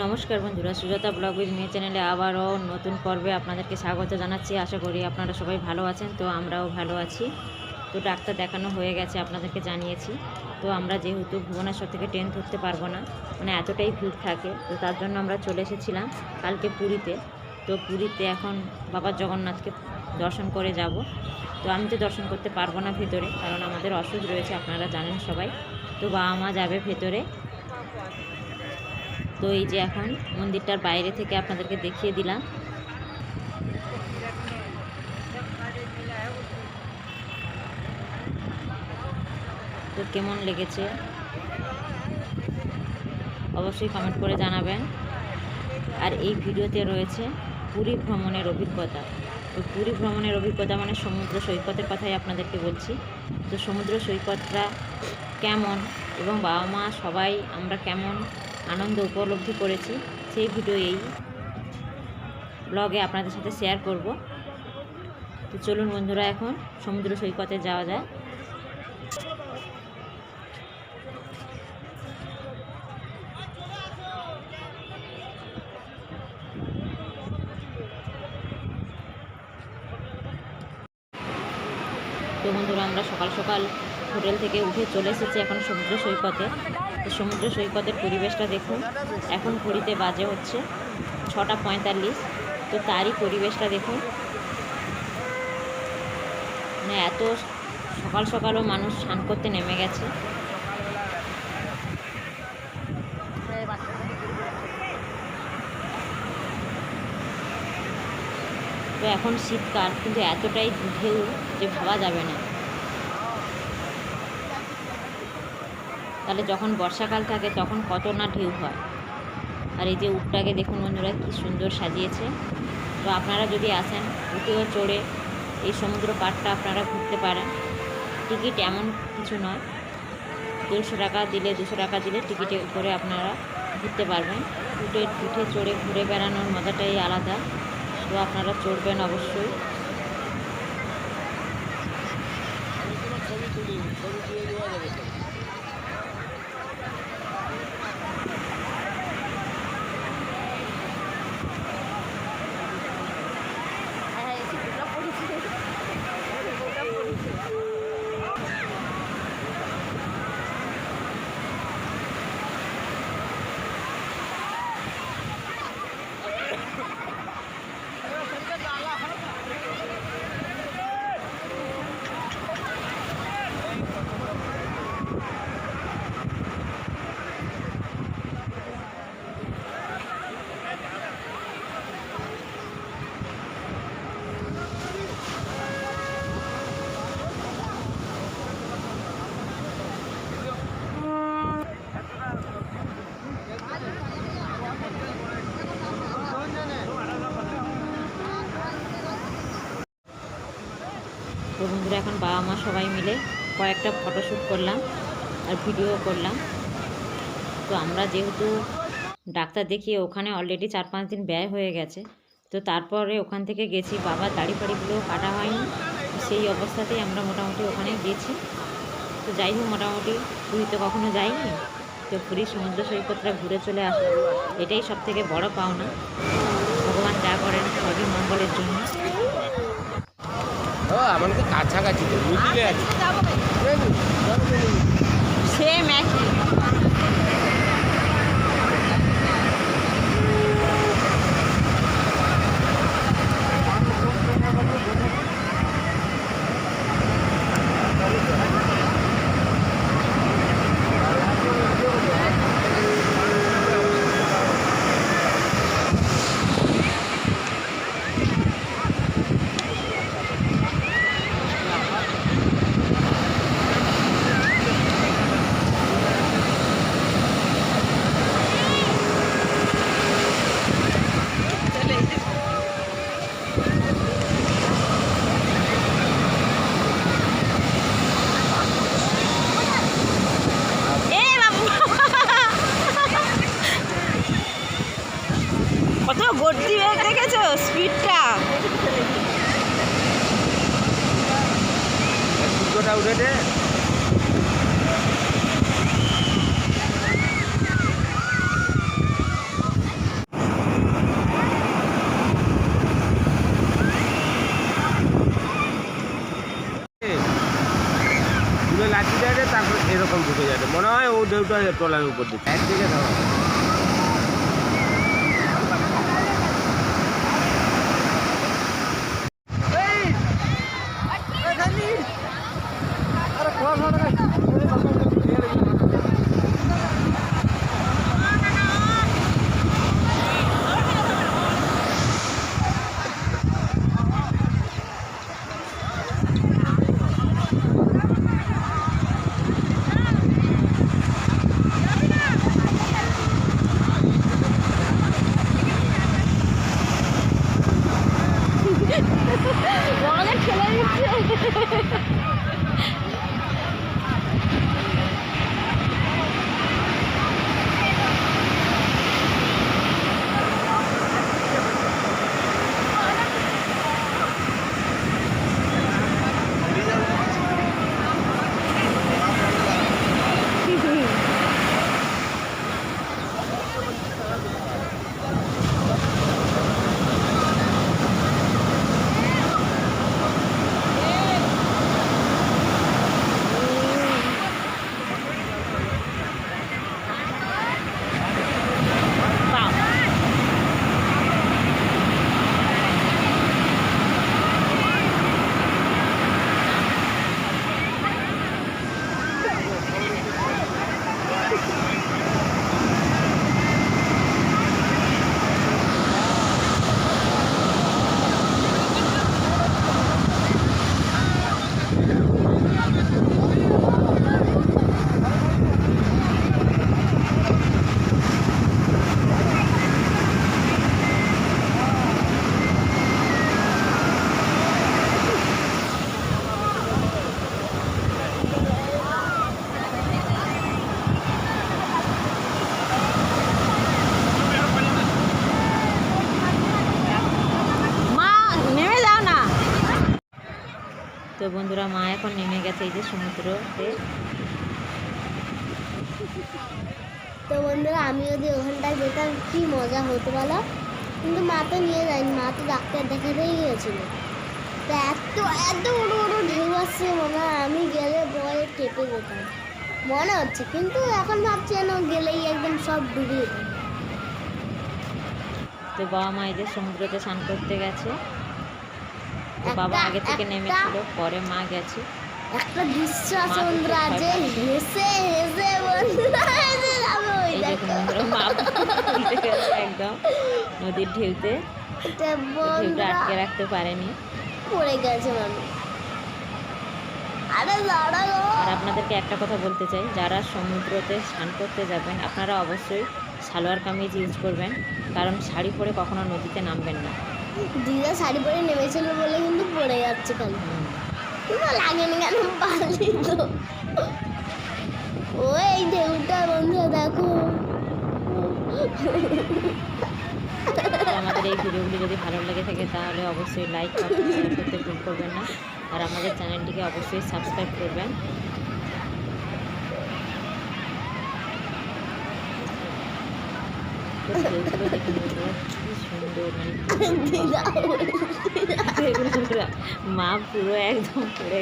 নমস্কার বন্ধুরা, Sujata blog with মেয়ে চ্যানেলে আবারও নতুন পর্বে আপনাদেরকে স্বাগত জানাচ্ছি। আশা করি আপনারা সবাই ভালো আছেন, তো আমরাও ভালো আছি। তো ডাক্তার দেখানো হয়ে গেছে, আপনাদেরকে জানিয়েছি। তো আমরা যেহেতু ভুবনেশ্বর থেকে ট্রেন ধরতে পারব না মানে এতটাই ভিড় থাকে, তো তার জন্য আমরা চলে এসেছিলাম কালকে পুরীতে। তো পুরীতে এখন বাবা জগন্নাথকে দর্শন করে যাব। তো আমি তো দর্শন করতে পারব না ভেতরে, কারণ আমাদের অসুখ রয়েছে, আপনারা জানেন সবাই। তো বাবা মা যাবে ভেতরে। তো এই যে এখন মন্দিরটার বাইরে থেকে আপনাদেরকে দেখিয়ে দিলাম। তো কেমন লেগেছে? অবশ্যই কমেন্ট করে জানাবেন। আর এই ভিডিওতে রয়েছে পুরী ভ্রমণের অভিজ্ঞতা। তো পুরী ভ্রমণের অভিজ্ঞতা মানে সমুদ্র সৈকতের কথাই আপনাদেরকে বলছি। তো সমুদ্র সৈকতটা কেমন এবং বাবা মা সবাই আমরা কেমন আনন্দ উপলব্ধি করেছি। সেই ভিডিও এই ব্লগে আপনাদের সাথে শেয়ার করব। তো চলুন বন্ধুরা এখন সমুদ্র সৈকতে যাওয়া যায়। তো বন্ধুরা আমরা সকাল সকাল হোটেল থেকে উঠে চলে এসেছি এখন সমুদ্র সৈকতে। তো সমুদ্র সৈকতের পরিবেশটা দেখুন, এখন ঘড়িতে বাজে হচ্ছে ছটা পঁয়তাল্লিশ। তো তারই পরিবেশটা দেখুন। মানে এত সকাল সকালও মানুষ স্নান করতে নেমে গেছে। তো এখন শীতকাল, কিন্তু এতটাই ঢেউ যে ভাবা যাবে না। তাহলে যখন বর্ষাকাল থাকে তখন কত না ঢেউ হয়। আর এই যে উটটাকে দেখুন বন্ধুরা, কি সুন্দর সাজিয়েছে। তো আপনারা যদি আসেন উটেও চড়ে এই সমুদ্র পাড়টা আপনারা ঘুরতে পারেন। টিকিট এমন কিছু নয় দেড়শো টাকা দিলে, দুশো টাকা দিলে টিকিটে করে আপনারা ঘুরতে পারবেন। উটে, উঠে চড়ে ঘুরে বেড়ানোর মজাটাই আলাদা। তো আপনারা চড়বেন অবশ্যই। বন্ধুরা, এখন বাবা মা সবাই মিলে কয়েকটা ফটোশ্যুট করলাম আর ভিডিও করলাম। তো আমরা যেহেতু ডাক্তার দেখিয়ে ওখানে অলরেডি চার পাঁচ দিন ব্যয় হয়ে গেছে, তো তারপরে ওখান থেকে গেছি। বাবার দাড়ি ফাড়িগুলো কাটা হয়নি সেই অবস্থাতেই আমরা মোটামুটি ওখানে গেছি। তো যাই হোক, মোটামুটি পুরী তো কখনো যাইনি, তো পুরীর সমুদ্র সৈকতটা ঘুরে চলে আসলো এটাই সব থেকে বড় পাওনা। ভগবান যা করেন সবই মঙ্গলের জন্য। আমাকে কাছাকাছি তো বুঝলে? সেম একই। কেটে লাঠি দেয় তারপর এরকম ঢুকে যাবে। মনে হয় ও দেউটা টলার উপর দিচ্ছে। একদিকে ধরো। বন্ধুরা মা এখন নেমে গেছে এই যে সমুদ্রতে। তো বন্ধুরা আমি যদি ওখানটায় যেতাম কি মজা হতো বলো? কিন্তু মা তো নিয়ে যায়নি মা তো ডাক্তার দেখাতেই গিয়েছিল। তো এত এত বড় বড় ঢেউ আসছে মনে আমি গেলে ভয়ে কেঁপে যেতাম। মনে হচ্ছে কিন্তু এখন ভাবছি যেন গেলেই একদম সব ডুবে তো বাবা মা এই যে সমুদ্রতে স্নান করতে গেছে। তো বাবা আগে থেকে নেমেছিল পরে মা গেছে। একটা দৃশ্য আছে বন্ধুরা যে হেসে হেসে বন্ধুরা একদম নদীর ঢেউতে। ঢেউটা আটকে রাখতে পারেনি। পড়ে গেছে মানুষ আর আপনাদেরকে একটা কথা বলতে চাই যারা সমুদ্রতে স্নান করতে যাবেন আপনারা অবশ্যই সালোয়ার কামিজ ইউজ করবেন কারণ শাড়ি পরে কখনো নদীতে নামবেন না। দিদা শাড়ি পরে নেমেছিল বলে কিন্তু পড়ে যাচ্ছে হুম। কিন্তু লাগেনি কেন? পালি তো। ওই ঢেউটা বন্ধুরা দেখো। আমাদের এই ভিডিওগুলি যদি ভালো লেগে থাকে, তাহলে অবশ্যই লাইক করতে ভুল করবেন না। আর আমাদের চ্যানেলটিকে অবশ্যই সাবস্ক্রাইব করবেন তো ঢেউগুলো দেখুন বন্ধুরা, কি সুন্দর মানে কি দিদা দেখুন বন্ধুরা, মা পুরো একদম পড়ে।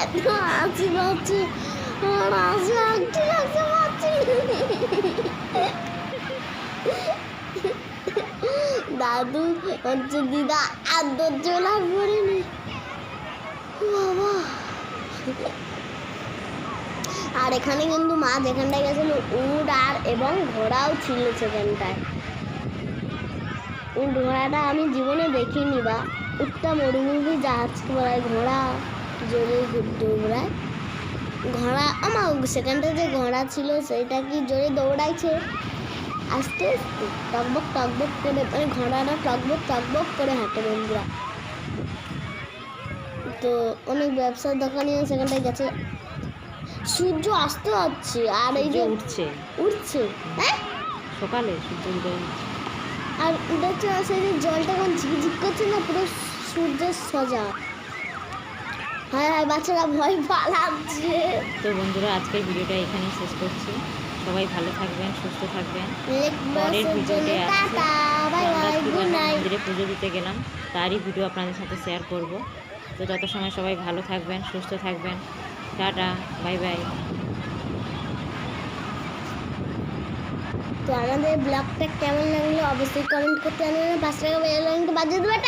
এত হাসি পাচ্ছে দাদু হচ্ছে দিদা আর লাভ করেনি বাবা আর এখানে কিন্তু মা যেখানটায় গেছিল উট আর এবং ঘোড়াও ছিল সেখানটায়। উট ঘোড়াটা আমি জীবনে দেখিনি বা উটটা মরুভূমি জাহাজ ঘোড়ায়, ঘোড়া জোরে দৌড়ায়, ঘোড়া আমার সেখানটায় যে ঘোড়া ছিল সেটা কি জোরে দৌড়াইছে? আস্তে আস্তে টকবক টকবক করে মানে ঘোড়াটা টকবক টকবক করে হাঁটে বন্ধুরা। তো অনেক ব্যবসার দোকানিও সেখানটায় গেছে। সূর্য আসতে হচ্ছে আর এই যে উঠছে। উঠছে। হ্যাঁ? সকালে সূর্য হচ্ছে। আর দেখছ সেই যে জলটা এখন ঝিকঝিক করছে না পুরো সূর্যের সোজা। হ্যাঁ হ্যাঁ বাচ্চারা ভয় পালাচ্ছে। তো বন্ধুরা আজকের ভিডিওটা এখানেই শেষ করছি। সবাই ভালো থাকবেন সুস্থ থাকবেন। পরের ভিডিওতে মন্দিরে পুজো দিতে গেলাম। তারই ভিডিও আপনাদের সাথে শেয়ার করব। তো যত সময় সবাই ভালো থাকবেন সুস্থ থাকবেন টাটা বাই বাই তো আমাদের ব্লগটা কেমন লাগল অবশ্যই কমেন্ট করতে জানবেন পাঁচ টাকা বেলাইনটা দেবে